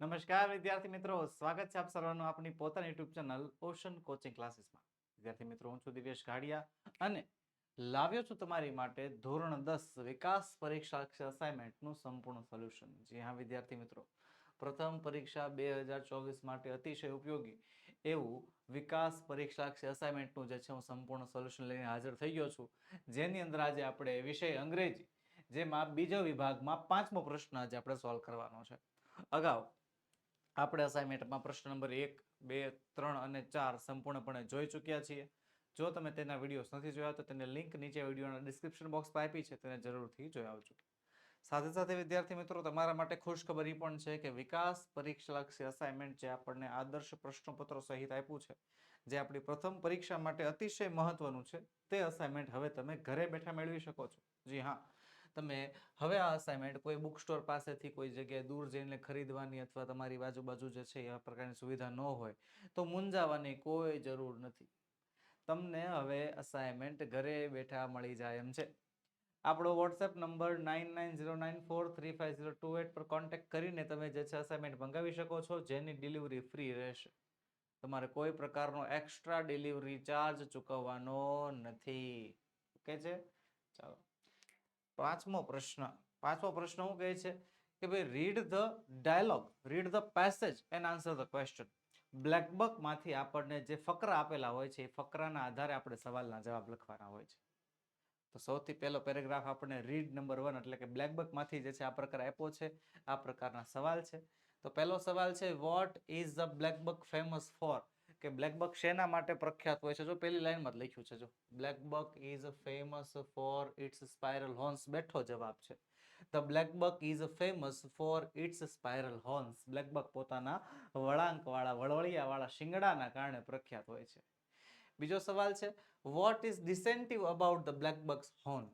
નમસ્કાર, વિદ્યાર્થી મિત્રો. સ્વાગત છે આપ સર્વનું આપણી પોતાની યુટ્યુબ ચેનલ ઓશન કોચિંગ ક્લાસીસમાં. વિદ્યાર્થી મિત્રો, હું છું દિવેશ ઘાડિયા અને લાવ્યો છું તમારી માટે ધોરણ દસ વિકાસ પરીક્ષા અસાઇનમેન્ટનું સંપૂર્ણ સોલ્યુશન જી હા, વિદ્યાર્થી મિત્રો. પ્રથમ પરીક્ષા બે હજાર ચોવીસ માટે અતિશય ઉપયોગી એવું વિકાસ પરીક્ષા અસાઇનમેન્ટનું જે છે હું સંપૂર્ણ સોલ્યુશન લઈને હાજર થઈ ગયો છું. જેની અંદર આજે આપણે વિષય અંગ્રેજી, જેમાં બીજો વિભાગમાં પાંચમો પ્રશ્ન આજે આપણે સોલ્વ કરવાનો છે. અગાઉ આપણે અસાઇનમેન્ટમાં પ્રશ્ન નંબર એક, બે, ત્રણ અને ચાર સંપૂર્ણપણે જોઈ ચૂક્યા છીએ. જો તમે તેના વિડીયોઝ નથી જોયા તો તેને લિંક નીચે વિડીયોના ડિસ્ક્રિપ્શન બોક્સમાં આપી છે, તેને જરૂરથી જોઈ આવજો. સાથે સાથે વિદ્યાર્થી મિત્રો, તમારા માટે ખુશખબર પણ છે કે વિકાસ પરીક્ષાલક્ષી અસાઇનમેન્ટ જે આપણને આદર્શ પ્રશ્નપત્રો સહિત આપ્યું છે, જે આપણી પ્રથમ પરીક્ષા માટે અતિશય મહત્વનું છે, તે અસાઇનમેન્ટ હવે તમે ઘરે બેઠા મેળવી શકો છો. જી હા તમે હવે આ અસાઇનમેન્ટ કોઈ બુક સ્ટોર પાસેથી કોઈ જગ્યાએ દૂર જઈને ખરીદવાની અથવા તમારી બાજુબાજુ જે છે એવા પ્રકારની સુવિધા ન હોય, તો મૂંઝાવાની કોઈ જરૂર નથી. તમને હવે અસાઇનમેન્ટ ઘરે બેઠા મળી જાય એમ છે. આપણો WhatsApp number nine nine zero nine four three five zero two eight પર કોન્ટેક્ટ કરીને તમે જે છે અસાઇનમેન્ટ મંગાવી શકો છો, જેની ડિલિવરી ફ્રી રહેશે. તમારે કોઈ પ્રકારનો એક્સ્ટ્રા ડિલિવરી ચાર્જ ચૂકવવાનો નથી. ઓકે છે? ચાલો. પાંચમો પ્રશ્ન. પાંચમો પ્રશ્ન શું કહે છે? કે ભાઈ read the dialogue read the passage and answer the question બ્લેકબકમાંથી આપણને જે ફકરા આપેલા હોય છે, એ ફકરાના આધારે આપણે સવાલના જવાબ લખવાના હોય છે. તો સૌથી પહેલો પેરેગ્રાફ આપણને રીડ નંબર વન એટલે કે બ્લેકબકમાંથી જે છે, આ પ્રકાર આપ્યો છે, આ પ્રકારના સવાલ છે. તો પહેલો સવાલ છે what is the blackbuck famous for કે બ્લેકબક શેના માટે પ્રખ્યાત હોય છે? જો પહેલી લાઈનમાં જ લખ્યું છે, જો. Blackbuck is famous for its spiral horns બેઠો જવાબ છે. The blackbuck is famous for its spiral horns blackbuck પોતાના વળાંકવાળા, વળવળિયાવાળા શિંગડાના કારણે પ્રખ્યાત હોય છે. બીજો સવાલ છે what is distinctive about the blackbuck's horn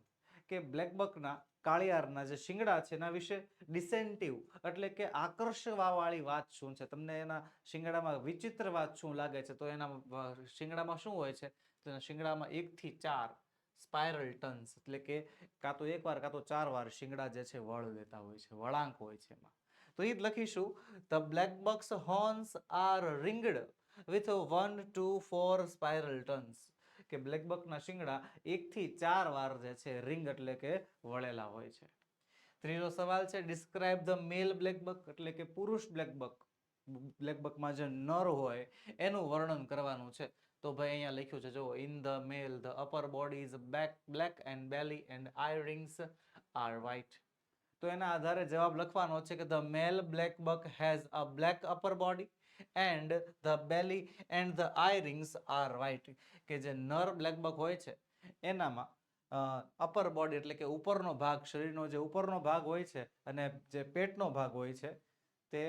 કે બ્લેક બકના કાળિયારના જે શિંગડા છે એના વિશે ડિસેન્ટિવ એટલે કે આકર્ષવાવાળી વાત શું છે? તમને એના શિંગડામાં વિચિત્ર વાત શું લાગે છે? તો એના શિંગડામાં શું હોય છે? તો એના શિંગડામાં એકથી ચાર સ્પાયરલ ટન્સ એટલે કે કાં તો એક વાર કાં તો ચાર વાર શિંગડા જે છે વળ લેતા હોય છે, વળાંક હોય છે એમાં. તો એ જ લખીશું. The black buck's horns are ringed with one two four spiral turns કે બ્લેકબકના શિંગડા એકથી ચાર વાર જે છે રિંગ એટલે કે વળેલા હોય છે. ત્રીજો સવાલ છે ડિસ્ક્રાઇબ ધ મેલ બ્લેકબક એટલે કે પુરુષ બ્લેકબક બ્લેકબકમાં જે નર હોય એનું વર્ણન કરવાનું છે. તો ભાઈ અહીંયા લખ્યું છે જો in the male the upper body is back black and belly and eye rings are white તો એના આધારે જવાબ લખવાનો છે કે the male black buck has a black upper body and the belly and the eye rings are white કે જે નર બ્લેકબક હોય છે, એનામાં અપર બોડી એટલે કે ઉપરનો ભાગ, શરીરનો જે ઉપરનો ભાગ હોય છે અને જે પેટનો ભાગ હોય છે, તે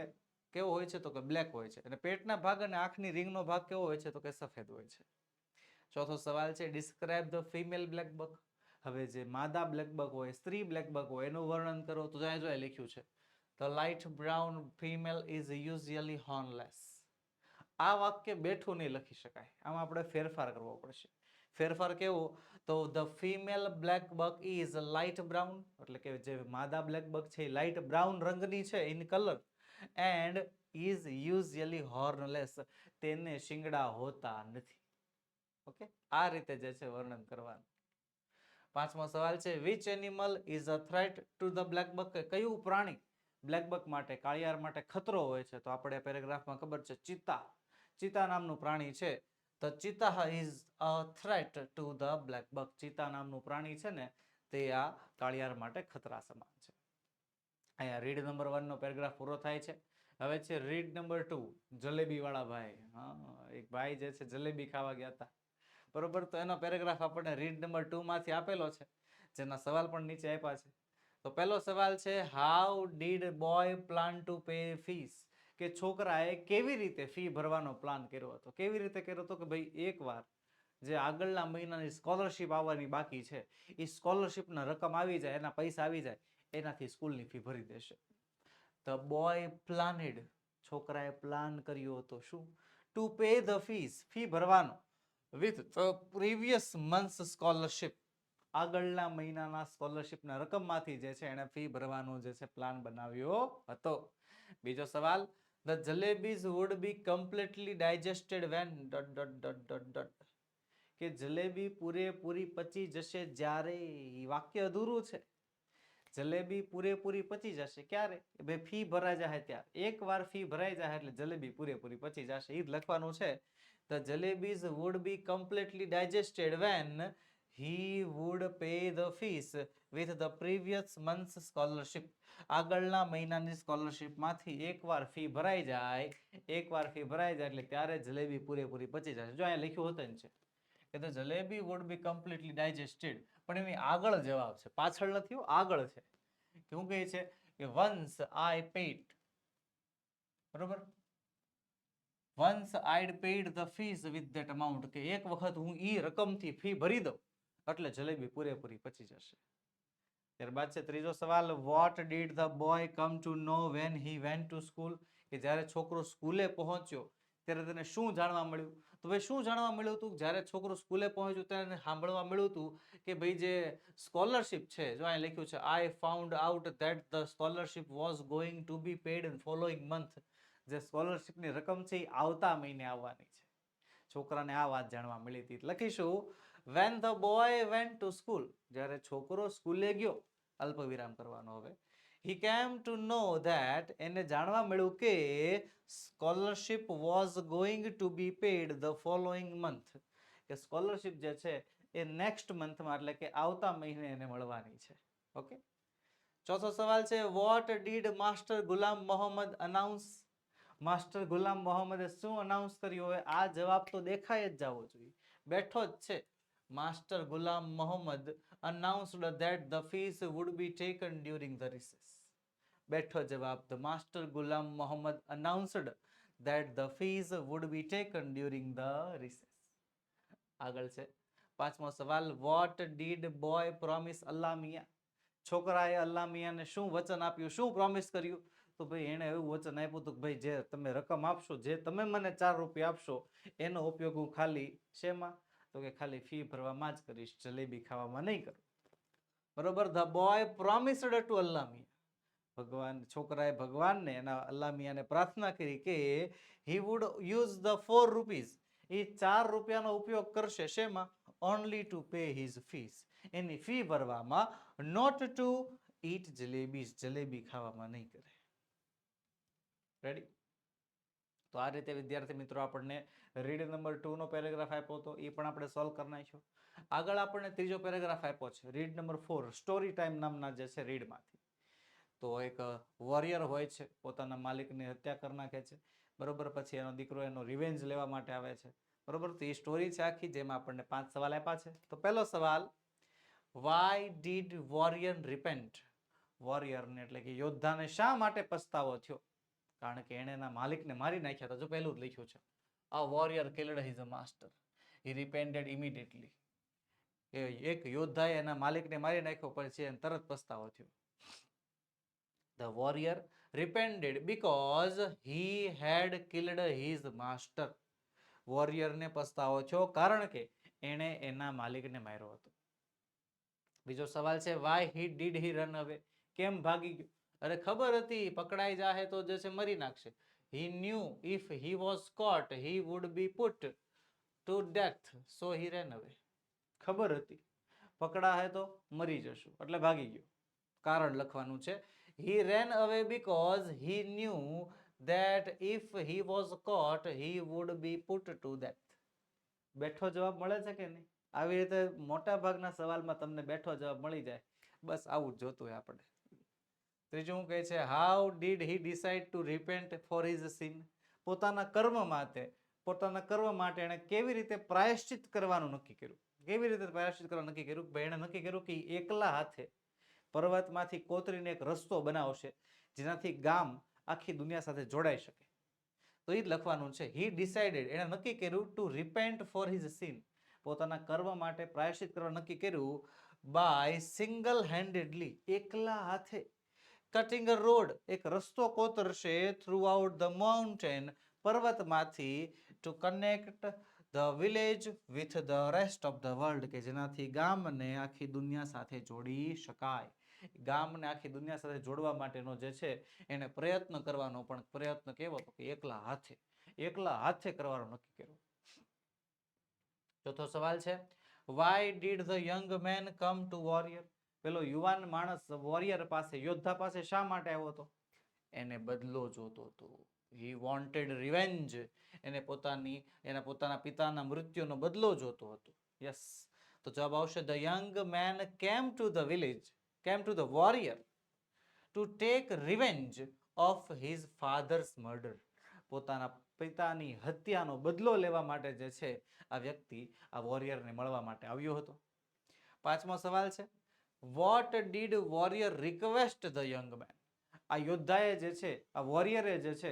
કેવો હોય છે તો કે બ્લેક હોય છે. અને પેટના ભાગ અને આંખની રિંગનો ભાગ કેવો હોય છે તો કે સફેદ હોય છે. ચોથો સવાલ છે ડિસ્ક્રાઇબ ધ ફિમેલ બ્લેકબક હવે જે માદા બ્લેકબક હોય, સ્ત્રી બ્લેકબક હોય, એનું વર્ણન કરો તો જાય જોયા લખ્યું છે. The light brown female is usually hornless આ વાક્ય બેઠું નહીં લખી શકાય. આમાં આપણે ફેરફાર કરવો પડશે. ફેરફાર કેવો? તો the female black buck is light brown એટલે કે જે માદા બ્લેક બક છે એ લાઇટ બ્રાઉન રંગની છે in colour and is usually hornless તેને શિંગડા હોતા નથી. ઓકે આ રીતે જે છે વર્ણન કરવાનું. પાંચમો સવાલ છે which animal is a threat to the black buck કયું પ્રાણી? બ્લેક બક માટે કાળિયાર માટે ખતરો હોય છે, તો આપણે પેરેગ્રાફમાં ખબર છે ચિત્તા ચિત્તા નામનું પ્રાણી છે. તો cheetah is a threat to the blackbuck ચિત્તા નામનું પ્રાણી છે ને, તે આ કાળિયાર માટે ખતરા સમાન છે. અહીંયા રીડ નંબર વનનો પેરેગ્રાફ પૂરો થાય છે. હવે છે રીડ નંબર ટુ જલેબી વાળા ભાઈ. હા, એક ભાઈ જે છે જલેબી ખાવા ગયા હતા બરોબર? તો એનો પેરેગ્રાફ આપણને રીડ નંબર ટુ માંથી આપેલો છે. જેના સવાલ પણ નીચે આપ્યા છે. તો પહેલો સવાલ છે how did boy plan to pay fees કે છોકરાએ કેવી રીતે ફી ભરવાનો પ્લાન કર્યો હતો? કેવી રીતે કર્યો હતો? કે ભાઈ એકવાર જે આગળના મહિનાની સ્કોલરશિપ આવવાની બાકી છે એ સ્કોલરશિપના રકમ આવી જાય, એના પૈસા આવી જાય, એનાથી સ્કૂલની ફી ભરી દેશે. ધ બોય પ્લાનેડ છોકરાએ પ્લાન કર્યો હતો શું? To pay the fees fee ભરવાનો. With the previous month scholarship આગળના મહિનાના સ્કોલરશિપના રકમમાંથી જે છે એણે ફી ભરવાનો જે છે પ્લાન બનાવ્યો હતો. બીજો સવાલ the jalebis would be completely digested when dot dot dot dot dot. કે જલેબી પૂરેપૂરી પચી જશે જ્યારે? વાક્ય અધૂરું છે. જલેબી પૂરેપૂરી પચી જશે ક્યારે? ભાઈ ફી ભરાઈ જાય ત્યારે. એકવાર ફી ભરાઈ જાય એટલે જલેબી પૂરેપૂરી પચી જશે. એ જ લખવાનું છે. The jalebis would be completely digested when he would pay the fees with the previous month's scholarship. આગળના મહિનાની સ્કોલરશિપમાંથી એકવાર ફી ભરાઈ જાય એકવાર ફી ભરાઈ જાય એટલે ત્યારે જલેબી પૂરેપૂરી પચી જશે જો અહીંયા લખ્યું હોતું છે કે the jalebi would be completely digested પણ એની આગળ જવાબ છે પાછળ નથી હો, આગળ છે શું કહે છે કે once I paid બરોબર once I'd paid the fees with that amount કે એક વખત હું ઈ રકમથી ફી ભરી દઉં એટલે જલેબી પૂરેપૂરી પચી જશે. ત્યારબાદ છે ત્રીજો સવાલ what did the boy come to know when he went to school કે જ્યારે છોકરો સ્કૂલે પહોંચ્યો, ત્યારે તેને શું જાણવા મળ્યું? તો ભાઈ શું જાણવા મળ્યું હતું? જ્યારે છોકરો સ્કૂલે પહોંચ્યો, ત્યારે સાંભળવા મળ્યું હતું કે ભાઈ જે સ્કોલરશિપ છે, જો અહીં લખ્યું છે I found out that the scholarship was going to be paid in following month જે સ્કોલરશિપની રકમ છે, એ આવતા મહિને આવવાની છે. છોકરાને આ વાત જાણવા મળી હતી. લખીશું when the boy went to school જ્યારે છોકરો સ્કૂલે ગયો અલ્પ વિરામ કરવાનો હવે હી કેમ ટુ નો ધેટ એને જાણવા મળ્યું કે scholarship was going to be paid the following month કે સ્કોલરશિપ જે છે, એ નેક્સ્ટ મંથમાં એટલે કે આવતા મહિને એને મળવાની છે. ઓકે ચોથો સવાલ છે what did master Ghulam Mohammad announce master ગુલામ મોહમ્મદે શું અનાઉન્સ કર્યું? હોય આ જવાબ તો દેખાય જ જવો જોઈએ. બેઠો જ છે. Master Ghulam Mohammad announced that the fees would be taken during the recess બેઠો જવાબ the master Ghulam Mohammad announced that the fees would be taken during the recess આગળ છે પાંચમો સવાલ what did boy promise અલ્લાહ મિયા છોકરાએ અલ્લાહ મિયાને શું વચન આપ્યું શું પ્રોમિસ કર્યું તો ભાઈ એણે એવું વચન આપ્યું હતું કે ભાઈ જે તમે રકમ આપશો જે તમે મને ચાર રૂપિયા આપશો એનો ઉપયોગ હું ખાલી શેમાં તો કે ખાલી ફી ભરવામાં જ કરીશ, જલેબી ખાવામાં નહીં કરું. બરોબર? The boy promised to Allamiya. ભગવાન, છોકરાએ ભગવાનને, એના અલ્લામિયાને પ્રાર્થના કરી કે he would use the four rupees એ ચાર રૂપિયાનો ઉપયોગ કરશે શેમાં? Only to pay his fees any fee ભરવામાં not to eat jalebis jalebi ખાવામાં નહીં કરે. રેડી તો આ રીતે વિદ્યાર્થી મિત્રો આપણને રીડ નંબર ટુનો પેરેગ્રાફ આપ્યો હતો એ પણ આપણે સોલ્વ કરી નાખ્યો. આગળ આપણને ત્રીજો પેરેગ્રાફ આપ્યો છે read number four story time નામના જે છે રીડમાંથી તો એક વોરિયર હોય છે, પોતાના માલિકની હત્યા કરી નાખે છે. બરોબર, પછી એનો દીકરો એનો રિવેન્જ લેવા માટે આવે છે. બરોબર, તો એ સ્ટોરી છે આખી, જેમાં આપણને પાંચ સવાલ આપ્યા છે. તો પહેલો સવાલ વાય ડીડ વોરિયર રિપેન્ટ વોરિયરને એટલે કે યોદ્ધાને શા માટે પસ્તાવો થયો? કારણ કે એણે એના માલિકને મારી નાખ્યા હતા. જો પહેલું જ લખ્યું છે આ warrior killed his a master he repented immediately એક યોદ્ધાએ એના માલિકને મારી નાખ્યો પછી એને તરત પસ્તાવો થયો. The warrior repented because he had killed his master વોરિયરને પસ્તાવો થયો કારણ કે એણે એના માલિકને માર્યો હતો. બીજો સવાલ છે why he did he run away કેમ ભાગી ગયો? અરે ખબર હતી, પકડાઈ જાહે તો જે છે મરી નાખશે. He knew if he was caught he would be put to death so he ran away ખબર હતી, પકડાહે તો મરી જશું. એટલે ભાગી ગયો. કારણ લખવાનું છે he ran away because he knew that if he was caught he would be put to death બેઠો જવાબ મળે છે કે નહીં? આવી રીતે મોટા ભાગના સવાલમાં તમને બેઠો જવાબ મળી જાય. બસ આવું જ જોતું હોય આપણે. ત્રીજું કહે છે how did he decide to repent for his sin પોતાના કર્મ માટે, પોતાના કર્મ માટે એણે કેવી રીતે પ્રાયશ્ચિત કરવાનું નક્કી કર્યું? કેવી રીતે પ્રાયશ્ચિત કરવાનું નક્કી કર્યું? ભાઈ, એણે નક્કી કર્યું કે એકલા હાથે પર્વતમાંથી કોતરીને એક રસ્તો બનાવશે જેનાથી ગામ આખી દુનિયા સાથે જોડાઈ શકે. તો એ જ લખવાનું છે હી ડિસાઇડેડ એણે નક્કી કર્યું to repent for his sin પોતાના કર્મ માટે પ્રાયશ્ચિત કરવા નક્કી કર્યું બાય સિંગલ હેન્ડેડલી એકલા હાથે કટિંગ અ રોડ એક રસ્તો કોતરશે throughout the mountain પર્વતમાંથી to connect the village with the rest of the world કે જેનાથી ગામને આખી દુનિયા સાથે જોડી શકાય. ગામને આખી દુનિયા સાથે જોડવા માટેનો જે છે, એને પ્રયત્ન કરવાનો પણ પ્રયત્ન કેવો? તો કે એકલા હાથે. એકલા હાથે કરવાનો નક્કી કર્યો. ચોથો સવાલ છે why did the young man come to warrior પેલો યુવાન માણસ વોરિયર પાસે, યોદ્ધા પાસે શા માટે આવ્યો હતો? એને બદલો જોતો હતો. હી વોન્ટેડ રિવેન્જ એને પોતાની, એના પોતાના પિતાના મૃત્યુનો બદલો જોતો હતો. યસ તો જવાબ આવશે the young man came to the village came to the warrior to take revenge of his father's murder પોતાના પિતાની હત્યાનો બદલો લેવા માટે જે છે, આ વ્યક્તિ આ વોરિયરને મળવા માટે આવ્યો હતો. પાંચમો સવાલ છે what did warrior request the young man આ યોદ્ધાએ જે છે, આ વોરિયરે જે છે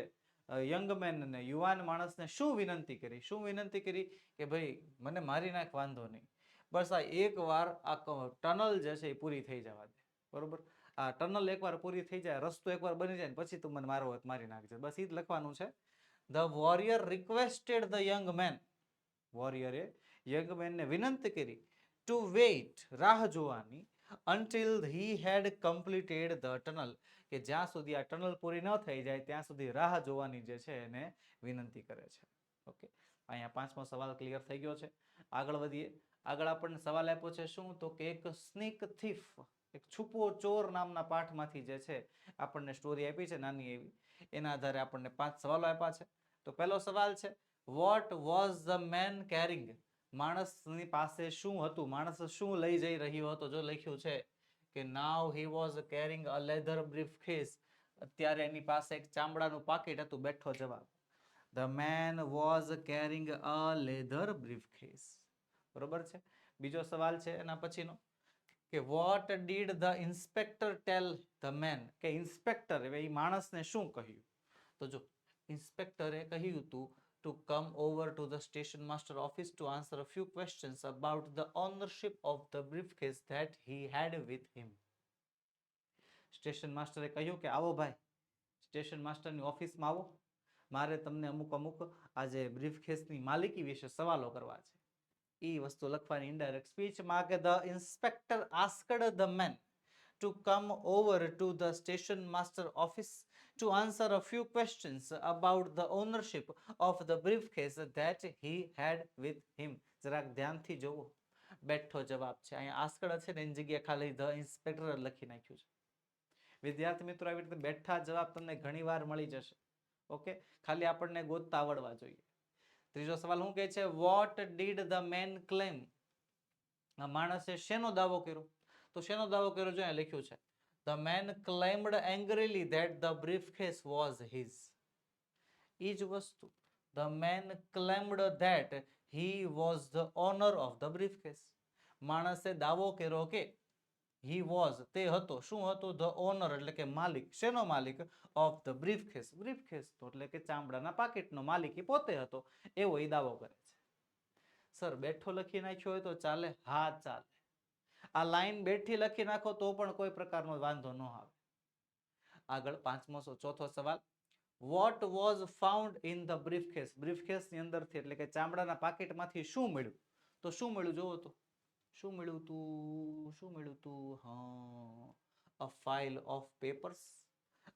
યંગ મેનને યુવાન માણસને શું વિનંતી કરી? શું વિનંતી કરી કે ભાઈ, મને મારી નાખ, વાંધો નહીં. બસ આ એકવાર આ ટનલ જે છે એ પૂરી થઈ જવા દે. બરોબર? આ ટનલ એકવાર પૂરી થઈ જાય, રસ્તો એકવાર બની જાય પછી તું મને મારો હોત મારી નાખજે. બસ એ જ લખવાનું છે. The warrior requested the young man વોરિયરે young મેનને વિનંતી કરી. ટુ વેઇટ રાહ જોવાની. Until he had completed the tunnel કે જ્યાં સુધી આ ટનલ પૂરી ન થઈ જાય, ત્યાં સુધી રાહ જોવાની જે છે એને વિનંતી કરે છે. ઓકે અહીંયા પાંચમો સવાલ ક્લિયર થઈ ગયો છે. આગળ વધીએ. આગળ આપણને સવાલ આપ્યો છે શું? તો કે એક સ્નીક થીફ એક છુપો ચોર નામના પાઠમાંથી જે છે, આપણને સ્ટોરી આપી છે, નાની એવી. એના આધારે આપણને પાંચ સવાલો આપ્યા છે. તો પહેલો સવાલ છે what was the man carrying માણસની પાસે શું હતું? માણસ શું લઈ જઈ રહ્યો હતો? જો લખ્યું છે કે now he was carrying a leather briefcase અત્યારે એની પાસે એક ચામડાનું પાકીટ હતું. બેઠો જવાબ. The man was carrying a leather briefcase બરોબર છે? બીજો સવાલ છે એના પછીનો. કે what did the inspector tell the man કે ઇન્સ્પેક્ટર એ માણસને શું કહ્યું? તો જો ઇન્સ્પેક્ટરે કહ્યું હતું to come over to the station master office to answer a few questions about the ownership of the briefcase that he had with him. Station માસ્ટરે કહ્યું કે, આવો ભાઈ સ્ટેશન માસ્ટરની ઓફિસમાં આવો મારે તમને અમુક અમુક આજે બ્રીફકેસની માલિકી વિશે સવાલો કરવા છે એ વસ્તુ લખવાની ઇન્ડાયરેક્ટ સ્પીચમાં કે the inspector asked the man to come over to the station master office to answer a few questions about the ownership of the briefcase that he had with him. જરાક ધ્યાનથી જોવો. બેઠો જવાબ છે. અહીંયા આસકડ છે ને એની જગ્યાએ ખાલી ધ ઇન્સ્પેક્ટર લખી નાખ્યું છે. વિદ્યાર્થી મિત્રો, આવી રીતે બેઠા જવાબ તમને ઘણી વાર મળી જશે. ઓકે? ખાલી આપણને ગોતતા આવડવા જોઈએ. ત્રીજો સવાલ શું કહે છે? What did the man claim માણસે શેનો દાવો કર્યો? તો શેનો દાવો કર્યો? જો અહીંયા લખ્યું છે. The man claimed angrily that the briefcase was his. એ જ વસ્તુ. The man claimed that he was the owner of the briefcase. માણસે દાવો કર્યો કે હી વોઝ તે હતો, શું હતો ધ ઓનર એટલે કે માલિક, શેનો માલિક? ઓફ ધ બ્રીફકેસ બ્રીફકેસ તો એટલે કે ચામડાના પાકીટનો માલિક, એ પોતે હતો. એવો એ દાવો કરે છે. સર, બેઠો લખી નાખ્યો હોય તો ચાલે? હા, ચાલે. આ લાઈન બેઠી લખી નાખો તો પણ કોઈ પ્રકારનો વાંધો ન આવે. આગળ પાંચમો ચોથો સવાલ. What was found in the briefcase બ્રીફકેસની અંદરથી એટલે કે ચામડાના પાકેટમાંથી શું મળ્યું? તો શું મળ્યું? જોવો તો. શું મળ્યું તું? શું મળ્યું તું? હા. અ ફાઇલ ઓફ પેપર્સ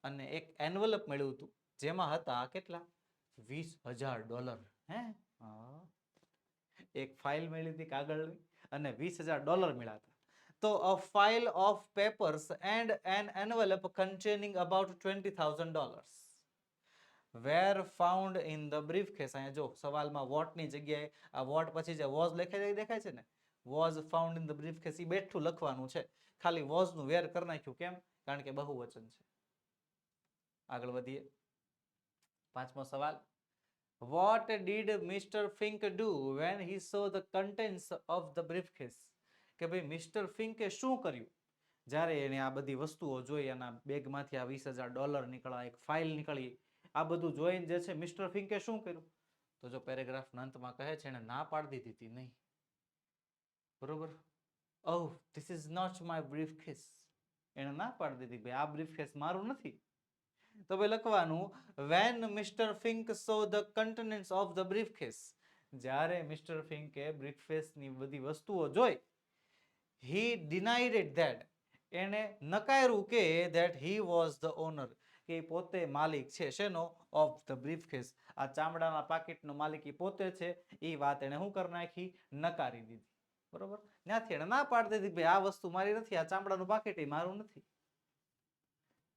અને એક એન્વલપ મળ્યું હતું. જેમાં હતા કેટલા? વીસ હજાર ડોલર. હા? એક ફાઇલ મળી હતી કાગળની અને વીસ હજાર ડોલર મળ્યા હતા. તો a file of papers and an envelope containing about 20000 dollars were found in the briefcase અહીંયા જો સવાલમાં what ની જગ્યાએ આ what પછી જે was લખાઈ દેખાય છે ને was found in the briefcase ઈ બેઠું લખવાનું છે ખાલી was નું વેર કરી નાખ્યું કેમ કારણ કે બહુવચન છે આગળ વધીએ પાંચમો સવાલ what did mr fink do when he saw the contents of the briefcase કે ભાઈ મિસ્ટર ફિંકે શું કર્યું? જ્યારે એને આ બધી વસ્તુઓ જોઈ એના બેગમાંથી આ વીસ હજાર ડોલર નીકળ્યા, એક ફાઇલ નીકળી. આ બધું જોઈને જે છે મિસ્ટર ફિંકે શું કર્યું? તો જો પેરેગ્રાફના અંતમાં કહે છે એને ના પાડી દીધી હતી નહીં. બરોબર? ઓહ this is not my briefcase એને ના પાડી દીધી, ભાઈ આ બ્રીફ કેસ મારું નથી. તો ભાઈ લખવાનું when mister Fink saw the contents of the briefcase જ્યારે મિસ્ટર ફિંકે બ્રીફની બધી વસ્તુઓ જોઈ he denied ઇટ ધેટ એણે નકાર્યું કે that he was the owner કે પોતે માલિક છે. શેનો? ઓફ ધ બ્રીફકેસ આ ચામડાના પાકીટનો માલિક એ પોતે છે. એ વાત એણે શું કરી નાખી? નકારી દીધી. બરોબર? ત્યાંથી એણે ના પાડી દીધી ભાઈ આ વસ્તુ મારી નથી, આ ચામડાનું પાકીટ એ મારું નથી.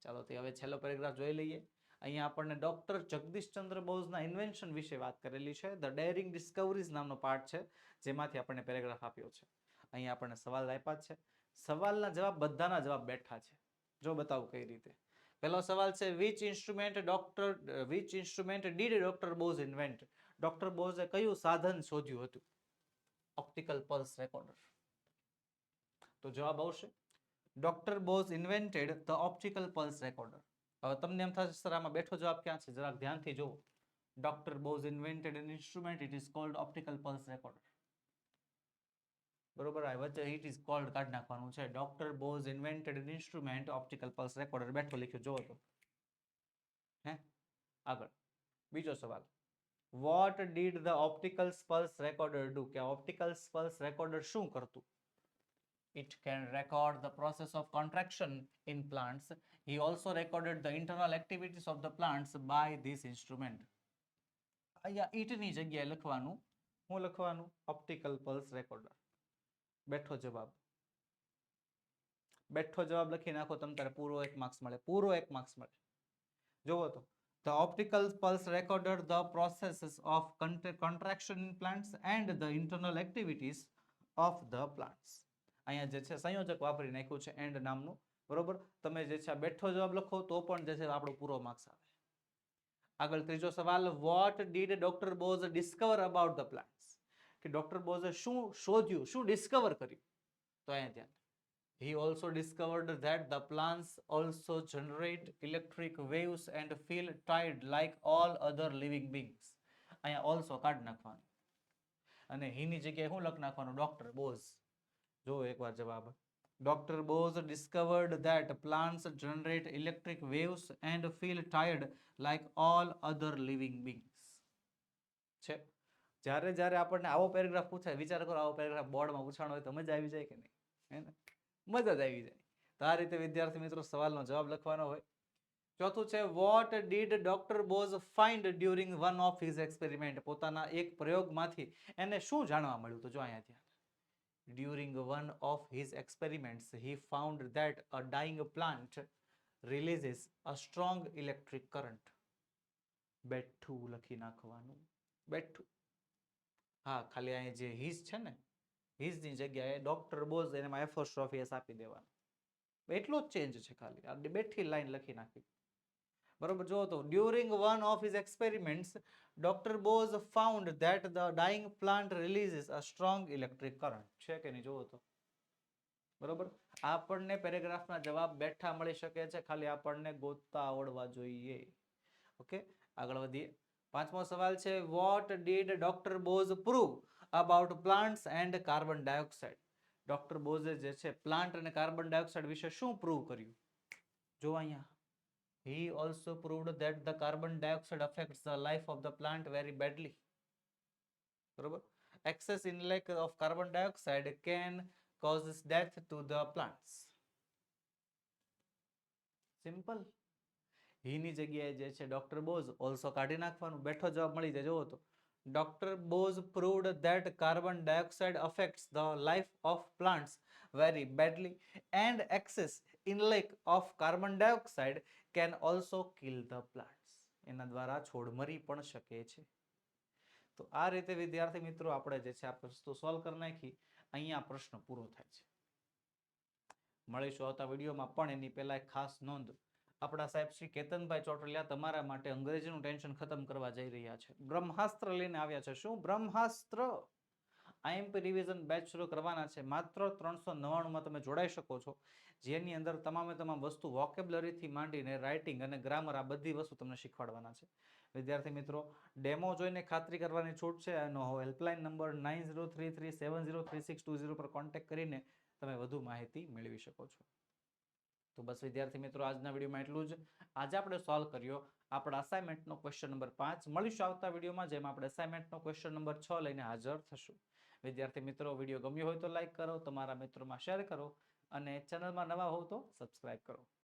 ચાલો તે હવે છેલ્લો પેરેગ્રાફ જોઈ લઈએ. અહીંયા આપણને ડોક્ટર જગદીશચંદ્ર બોઝના ઇન્વેન્શન વિશે વાત કરેલી છે. ધ ડેરિંગ ડિસ્કવરીઝ નામનો પાર્ટ છે, જેમાંથી આપણને પેરેગ્રાફ આપ્યો છે. અહીંયા આપણને સવાલ આપ્યા છે. સવાલના જવાબ બધાના જવાબ બેઠા છે. જો બતાવું કઈ રીતે? પહેલો સવાલ છે which instrument doctor which instrument did doctor Bose invent doctor બોઝે કયું સાધન શોધ્યું હતું? ઓપ્ટિકલ પલ્સ રેકોર્ડર તો જવાબ આવશે doctor Bose invented the optical pulse recorder હવે તમને એમ થશે, સર, આમાં બેઠો જવાબ ક્યાં છે? જરાક ધ્યાનથી જુઓ. Doctor Bose invented an instrument it is called optical pulse recorder બરોબર? આ વચ્ચે ઇટ ઇઝ કોલ્ડ કાઢી નાખવાનું છે. Doctor Bose invented an instrument optical pulse recorder બેઠો લખ્યો, જુઓ તો. હે? આગળ. બીજો સવાલ. What did the optical pulse recorder do કે ઓપ્ટિકલ પલ્સ રેકોર્ડર શું કરતું? It can record the process of contraction in plants. He also recorded the internal activities of the plants by this instrument. અહીંયા ઈટની જગ્યાએ લખવાનું. હું લખવાનું? Optical pulse recorder બેઠો જવાબ. બેઠો જવાબ લખી નાખો, તમ તારે પૂરો એક માર્ક્સ મળે, પૂરો એક માર્ક્સ મળે. જોવો તો the optical pulse recorded the process of contraction in plant and the internal activities of the plants અહીંયા જે છે સંયોજક વાપરી નાખ્યું છે એન્ડ નામનું, બરોબર? તમે જે છે બેઠો જવાબ લખો, તો પણ જે છે આપણો પૂરો માર્ક્સ આવે. આગળ ત્રીજો સવાલ what did doctor Bose discover about the plants કે ડોક્ટર બોઝે શું શોધ્યું શું ડિસ્કવર કર્યું તો અહીંયા ધ્યાન He also discovered that the plants also generate electric waves and feel tired like all other living beings. અહીંયા also કાઢી નાખવાનું અને હીની જગ્યાએ શું લખ નાખવાનું ડોક્ટર બોઝ જો એકવાર જવાબ doctor Bose discovered that plants generate electric waves and feel tired like all other living beings છે જ્યારે જ્યારે આપણને આવો પેરેગ્રાફ પૂછાય, વિચાર કરો આવો પેરેગ્રાફ બોર્ડમાં પૂછાણો હોય તો મજા આવી જાય કે નહીં? હે ને? મજા જ આવી જાય. તો આ રીતે વિદ્યાર્થી મિત્રો સવાલનો જવાબ લખવાનો હોય. ચોથું છે what did doctor Bose find during one of his experiment પોતાના એક પ્રયોગમાંથી એને શું જાણવા મળ્યું? તો જો અહીંયા ધ્યાન. During one of his experiments he found that a dying plant releases a strong electric current બેઠું લખી નાખવાનું. બેઠું. હા, ખાલી અહીંયા જે હિઝ છે ને હિઝની જગ્યાએ ડોક્ટર બોઝ એમાં ટ્રોફીએસ આપી દેવાનું. એટલો જ ચેન્જ છે ખાલી. આ બેઠી લાઈન લખી નાખી. બરોબર જો તો during one of his experiments doctor Bose found that the dying plant releases a strong electric current છે કે નહીં? જોવો તો. બરોબર? આપણને પેરેગ્રાફના જવાબ બેઠા મળી શકે છે. ખાલી આપણને ગોતતા આવડવા જોઈએ. ઓકે? આગળ વધીએ. પાંચમો સવાલ છે what did doctor Bose prove about plants and carbon dioxide doctor બોઝે જે છે પ્લાન્ટ અને કાર્બન ડાયોક્સાઇડ વિશે શું પ્રૂવ કર્યું જો અહીંયા he also proved that the carbon dioxide affects the life of the plant very badly બરોબર excess inlake of carbon dioxide can causes death to the plants simple હીની જગ્યાએ જે છે ડોક્ટર બોઝ ઓલસો કાઢી નાખવાનું. બેઠો જવાબ મળી જાય. જોવો તો Bose proved that carbon dioxide affects the life of plants very badly and excess inlake of carbon dioxide can also kill the plants. એના દ્વારા છોડ મરી પણ શકે છે. તો આ રીતે, વિદ્યાર્થી મિત્રો, આપણે જે છે આ વસ્તુ સોલ્વ કરી નાખી. અહીંયા પ્રશ્ન પૂરો થાય છે. મળીશું આવતા વિડીયોમાં, પણ એની પહેલા એક ખાસ નોંધ. આપણા સાહેબ શ્રી કેતનભાઈ ચોટલિયા તમારા માટે અંગ્રેજીનું ટેન્શન ખતમ કરવા જઈ રહ્યા છે. બ્રહ્માસ્ત્ર લઈને આવ્યા છે. શું બ્રહ્માસ્ત્ર? આઈએમપી રિવિઝન બેચ શરૂ કરવાના છે. માત્ર ત્રણસો નવ્વાણુંમાં તમે જોડાઈ શકો છો. જેની અંદર તમામે તમામ વસ્તુ વોકેબ્લરીથી માંડીને રાઇટિંગ અને ગ્રામર આ બધી વસ્તુ તમને શીખવાડવાના છે. વિદ્યાર્થી મિત્રો ડેમો જોઈને ખાતરી કરવાની છૂટ છે. એનો helpline number nine zero three three seven zero three six two zero પર કોન્ટેક્ટ કરીને તમે વધુ માહિતી મેળવી શકો છો. તો બસ વિદ્યાર્થી મિત્રો, આજના વિડીયોમાં એટલું જ. આજે આપણે સોલ્વ કર્યો આપણા અસાઇનમેન્ટનો ક્વેશ્ચન નંબર પાંચ. મળીશું આવતા વિડીયોમાં, જેમાં આપણે અસાઇનમેન્ટનો ક્વેશ્ચન નંબર છ લઈને હાજર થશું. વિદ્યાર્થી મિત્રો, વીડિયો ગમ્યો હોય તો લાઇક કરો, તમારા મિત્રોમાં શેર કરો અને ચેનલમાં નવા હોવ તો સબસ્ક્રાઇબ કરો.